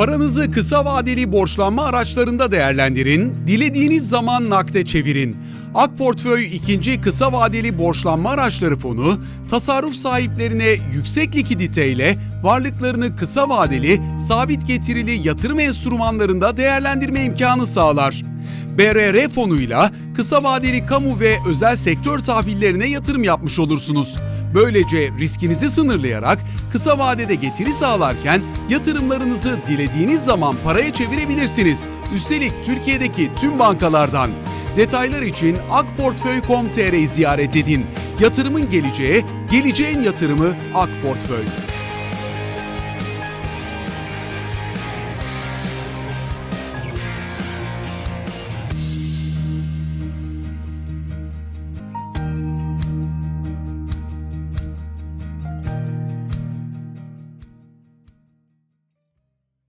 Paranızı kısa vadeli borçlanma araçlarında değerlendirin, dilediğiniz zaman nakde çevirin. Ak Portföy 2. Kısa Vadeli Borçlanma Araçları Fonu, tasarruf sahiplerine yüksek likiditeyle varlıklarını kısa vadeli, sabit getirili yatırım enstrümanlarında değerlendirme imkanı sağlar. BRR fonuyla kısa vadeli kamu ve özel sektör tahvillerine yatırım yapmış olursunuz. Böylece riskinizi sınırlayarak kısa vadede getiri sağlarken yatırımlarınızı dilediğiniz zaman paraya çevirebilirsiniz. Üstelik Türkiye'deki tüm bankalardan. Detaylar için akportföy.com.tr'yi ziyaret edin. Yatırımın geleceği, geleceğin yatırımı Ak Portföy.